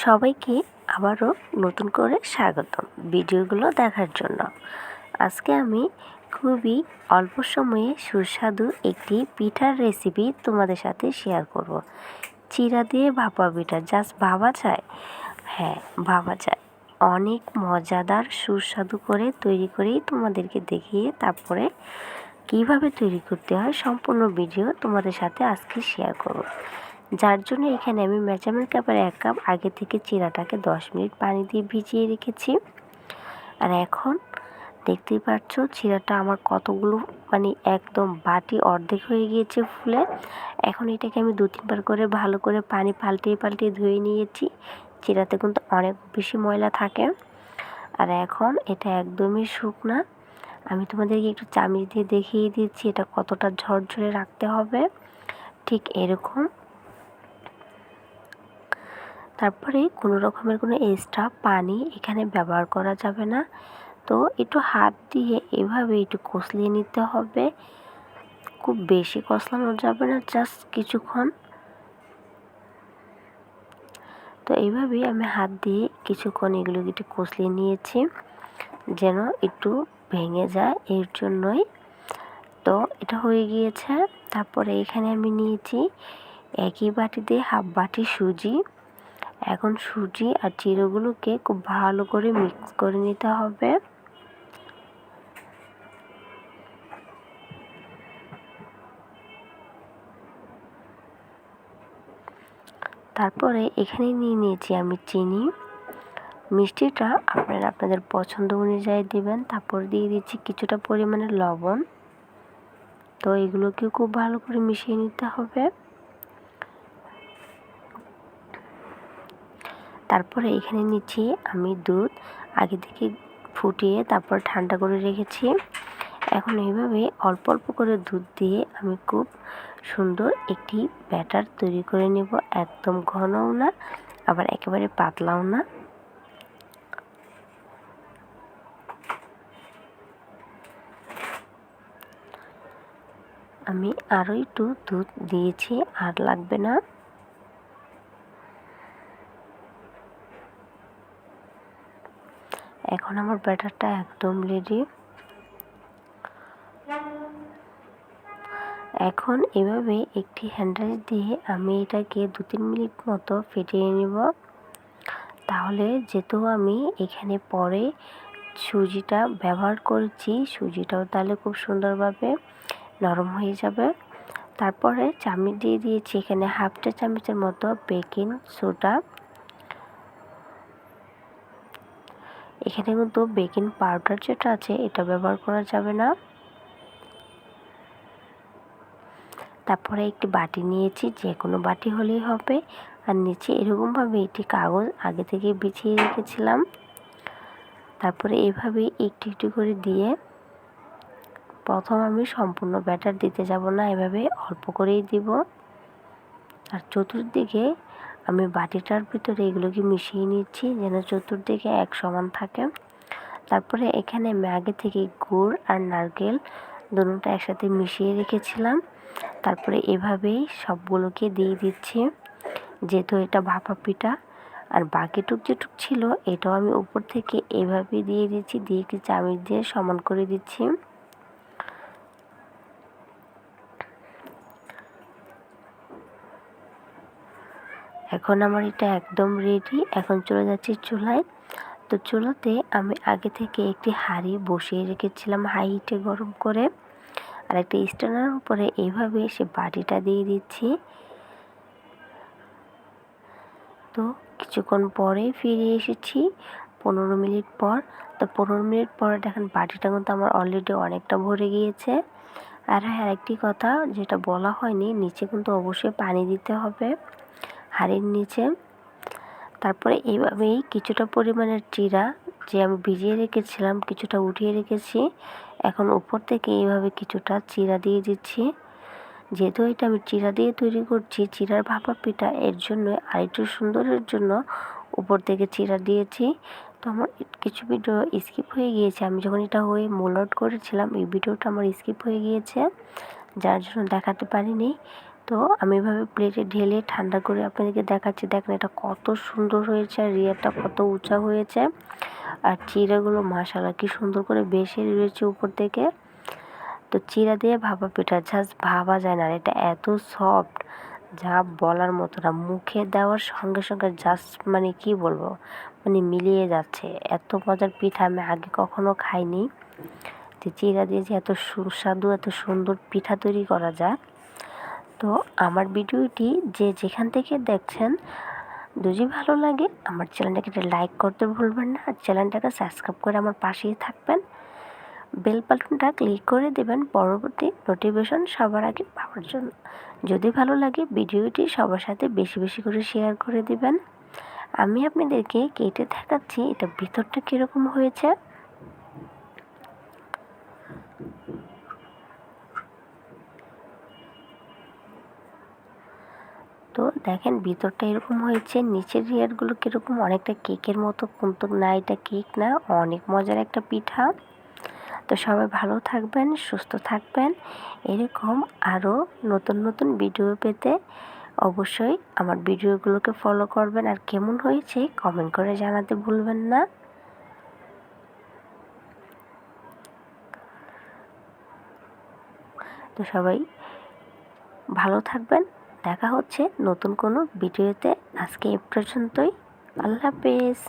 সবাইকে আবারও নতুন করে স্বাগতম ভিডিওগুলো দেখার জন্য। আজকে আমি খুবই অল্প সময়ে সুস্বাদু একটি পিঠার রেসিপি তোমাদের সাথে শেয়ার করব। চিরা দিয়ে ভাপা পিঠা জাস্ট ভাবা যায়? হ্যাঁ ভাবা যায়। অনেক মজাদার, সুস্বাদু করে তৈরি করেই তোমাদেরকে দেখিয়ে তারপরে কীভাবে তৈরি করতে হয় সম্পূর্ণ ভিডিও তোমাদের সাথে আজকে শেয়ার করব। যার জন্য এখানে আমি মেজারমেন্ট কাপের এক কাপ আগে থেকে চিরাটাকে দশ মিনিট পানি দিয়ে ভিজিয়ে রেখেছি। আর এখন দেখতেই পাচ্ছ চিরাটা আমার কতগুলো মানে একদম বাটি অর্ধেক হয়ে গিয়েছে ফুলে। এখন এটাকে আমি দু তিনবার করে ভালো করে পানি পাল্টিয়ে পাল্টিয়ে ধুয়ে নিয়েছি। চিরাতে কিন্তু অনেক বেশি ময়লা থাকে। আর এখন এটা একদমই শুকনা। আমি তোমাদেরকে একটু চামিচ দিয়ে দেখিয়ে দিচ্ছি এটা কতটা ঝরঝরে রাখতে হবে। ঠিক এরকম। তারপরে কোনো রকমের কোনো এক্সট্রা পানি এখানে ব্যবহার করা যাবে না। তো একটু হাত দিয়ে এভাবে একটু কষলিয়ে নিতে হবে। খুব বেশি কষলানো যাবে না জাস্ট কিছুক্ষণ। তো এইভাবেই আমি হাত দিয়ে কিছুক্ষণ এগুলো একটু কষলিয়ে নিয়েছি, যেন একটু ভেঙে যায় এর জন্যই। তো এটা হয়ে গিয়েছে। তারপরে এখানে আমি নিয়েছি একই বাটিতে হাফ বাটি সুজি। এখন সুজি আর চিরোগুলোকে খুব ভালো করে মিক্স করে নিতে হবে। তারপরে এখানে নিয়ে নিয়েছি আমি চিনি। মিষ্টিটা আপনারা আপনাদের পছন্দ অনুযায়ী দিবেন। তারপর দিয়ে দিচ্ছি কিছুটা পরিমাণে লবণ। তো এগুলোকে খুব ভালো করে মিশিয়ে নিতে হবে। তারপরে এখানে নিচ্ছি আমি দুধ। আগে থেকে ফুটিয়ে তারপর ঠান্ডা করে রেখেছি। এখন এইভাবে অল্প অল্প করে দুধ দিয়ে আমি খুব সুন্দর একটি ব্যাটার তৈরি করে নেব। একদম ঘনও না, আবার একেবারে পাতলাও না। আমি আরও একটু দুধ দিয়েছি, আর লাগবে না। এখন আমার ব্যাটারটা একদম রেডি এখন এভাবে একটি হ্যান্ডেল দিয়ে আমি এটাকে দু তিন মিনিট মতো ফেটিয়ে নেব। তাহলে যেহেতু আমি এখানে পরে সুজিটা ব্যবহার করেছি, সুজিটাও তাহলে খুব সুন্দরভাবে নরম হয়ে যাবে। তারপরে চামচ দিয়ে দিয়েছি এখানে হাফটা চামচের মতো বেকিং সোডা এখানে কিন্তু বেকিং পাউডার যেটা আছে, এটা ব্যবহার করা যাবে না। তারপরে একটি বাটি নিয়েছি যে কোনো বাটি হলেই হবে। আর নিচে এরকমভাবে একটি কাগজ আগে থেকে বিছিয়ে রেখেছিলাম। তারপরে এভাবে একটু একটু করে দিয়ে প্রথম আমি সম্পূর্ণ ব্যাটার দিতে যাব না, এভাবে অল্প করেই দিব। আর চতুর্দিকে আমি বাটিটার ভিতরে এগুলোকে মিশিয়ে নিচ্ছি যেন চতুর্দিকে এক সমান থাকে। তারপরে এখানে আমি আগে থেকে গুড় আর নারকেল দুটোটা একসাথে মিশিয়ে রেখেছিলাম। তারপরে এভাবেই সবগুলোকে দিয়ে দিচ্ছি। যেহেতু এটা ভাপা পিঠা আর বাকিটুক যেটুক ছিল, এটাও আমি উপর থেকে এভাবে দিয়ে দিচ্ছি, দিয়ে একটি চামচ দিয়ে সমান করে দিচ্ছি। এখন আমার এটা একদম রেডি এখন চলে যাচ্ছি চুলায়। তো চুলাতে আমি আগে থেকে একটি হাঁড়ি বসিয়ে রেখেছিলাম হাই হিটে গরম করে। আর একটা স্ট্যান্ডার উপরে এইভাবে সে বাটিটা দিয়ে দিচ্ছি। তো কিছুক্ষণ পরে ফিরে এসেছি, পনেরো মিনিট পর। তো পনেরো মিনিট পরে দেখেন বাটিটা কিন্তু আমার অলরেডি অনেকটা ভরে গিয়েছে। আর হ্যাঁ একটি কথা, যেটা বলা হয়নি, নিচে কিন্তু অবশ্যই পানি দিতে হবে। হাড়ির নিচে। তারপরে এইভাবেই কিছুটা পরিমাণের চিরা যে আমি ভিজিয়ে রেখেছিলাম, কিছুটা উঠিয়ে রেখেছি। এখন উপর থেকে এইভাবে কিছুটা চিরা দিয়ে দিচ্ছি। যেহেতু এটা আমি চিরা দিয়ে তৈরি করছি, চিরার ভাপা পিঠা এর জন্য আরেকটু সুন্দরের জন্য উপর থেকে চিরা দিয়েছি। তো আমার কিছু ভিডিও স্কিপ হয়ে গিয়েছে। আমি যখন এটা হয়ে মোল আউট করেছিলাম, এই ভিডিওটা আমার স্কিপ হয়ে গিয়েছে, যার জন্য দেখাতে পারিনি। তো আমি এভাবে প্লেটে ঢেলে ঠান্ডা করে আপনাদেরকে দেখাচ্ছি। দেখেন এটা কত সুন্দর হয়েছে আর রিয়ারটা কত উঁচা হয়েছে। আর চিড়াগুলো মাসালা কি সুন্দর করে বেশি রয়েছে উপর থেকে। তো চিড়া দিয়ে ভাপা পিঠা জাস্ট ভাবা যায় না। আর এটা এত সফট যা বলার মতো না। মুখে দেওয়ার সঙ্গে সঙ্গে জাস্ট মানে কি বলব? মানে মিলিয়ে যাচ্ছে। এত মজার পিঠা আমি আগে কখনো খাইনি। যে চিরা দিয়ে যে এত সুস্বাদু, এত সুন্দর পিঠা তৈরি করা যায়। তো আমার ভিডিওটি যে যেখান থেকে দেখছেন, যদি ভালো লাগে আমার চ্যানেলটাকে লাইক করতে ভুলবেন না। আর চ্যানেলটাকে সাবস্ক্রাইব করে আমার পাশেই থাকবেন। বেল বাটনটা ক্লিক করে দেবেন। পরবর্তী নোটিফিকেশন সবার আগে পাওয়ার জন্য। যদি ভালো লাগে ভিডিওটি সবার সাথে বেশি বেশি করে শেয়ার করে দিবেন। আমি আপনাদেরকে কেটে দেখাচ্ছি এটা ভিতরটা কীরকম হয়েছে। তো দেখেন ভিতরটা এরকম হয়েছে, নিচের লেয়ারগুলো কীরকম? অনেকটা কেকের মতো, কিন্তু না, এটা কেক না, অনেক মজার একটা পিঠা। তো সবাই ভালো থাকবেন, সুস্থ থাকবেন। এরকম আরও নতুন নতুন ভিডিও পেতে অবশ্যই আমার ভিডিওগুলোকে ফলো করবেন। আর কেমন হয়েছে কমেন্ট করে জানাতে ভুলবেন না। তো সবাই ভালো থাকবেন। দেখা হচ্ছে নতুন কোনো ভিডিওতে। আজকে এ পর্যন্তই। আল্লাহ হাফেজ।